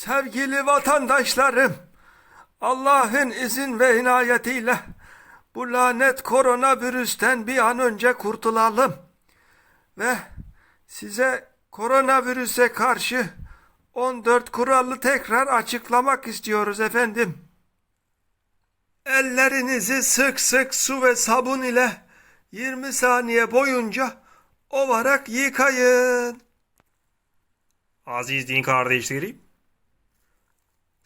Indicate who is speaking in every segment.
Speaker 1: Sevgili vatandaşlarım, Allah'ın izin ve inayetiyle bu lanet koronavirüsten bir an önce kurtulalım. Ve size koronavirüse karşı 14 kuralı tekrar açıklamak istiyoruz efendim. Ellerinizi sık sık su ve sabun ile 20 saniye boyunca ovarak yıkayın.
Speaker 2: Aziz din kardeşlerim,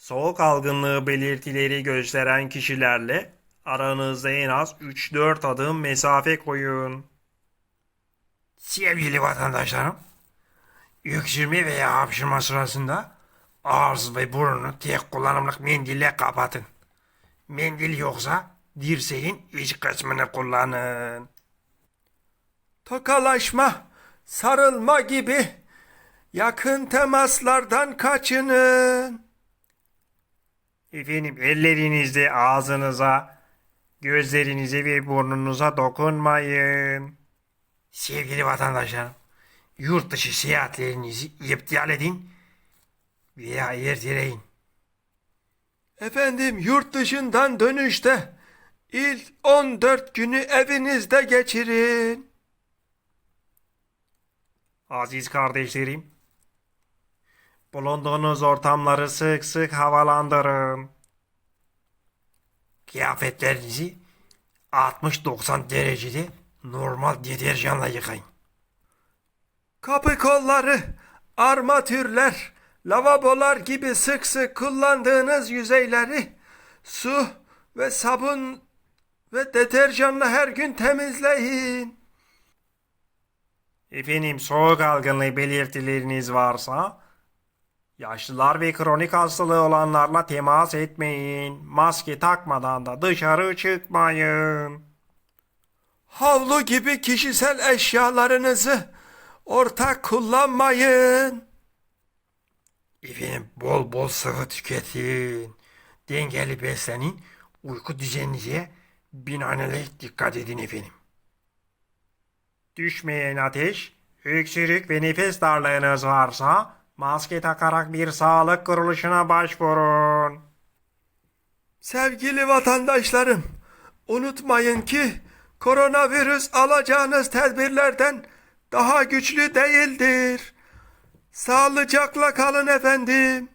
Speaker 2: soğuk algınlığı belirtileri gösteren kişilerle aranızda en az 3-4 adım mesafe koyun.
Speaker 1: Sevgili vatandaşlarım, öksürme veya hapşırma sırasında ağız ve burnunu tek kullanımlık mendille kapatın. Mendil yoksa dirseğin iç kısmını kullanın. Tokalaşma, sarılma gibi yakın temaslardan kaçının.
Speaker 2: Efendim ellerinizle ağzınıza, gözlerinize ve burnunuza dokunmayın.
Speaker 1: Sevgili vatandaşlarım, yurt dışı seyahatlerinizi iptal edin veya erteleyin. Efendim yurt dışından dönüşte ilk 14 günü evinizde geçirin.
Speaker 2: Aziz kardeşlerim, bulunduğunuz ortamları sık sık havalandırın.
Speaker 1: Kıyafetlerinizi 60-90 derecede normal deterjanla yıkayın. Kapı kolları, armatürler, lavabolar gibi sık sık kullandığınız yüzeyleri su ve sabun ve deterjanla her gün temizleyin.
Speaker 2: Efendim soğuk algınlığı belirtileriniz varsa yaşlılar ve kronik hastalığı olanlarla temas etmeyin. Maske takmadan da dışarı çıkmayın.
Speaker 1: Havlu gibi kişisel eşyalarınızı ortak kullanmayın. Efendim bol bol sıvı tüketin. Dengeli beslenin. Uyku düzeninize binaenaleyh dikkat edin efendim.
Speaker 2: Düşmeyen ateş, öksürük ve nefes darlığınız varsa maske takarak bir sağlık kuruluşuna başvurun.
Speaker 1: Sevgili vatandaşlarım, unutmayın ki koronavirüs alacağınız tedbirlerden daha güçlü değildir. Sağlıcakla kalın efendim.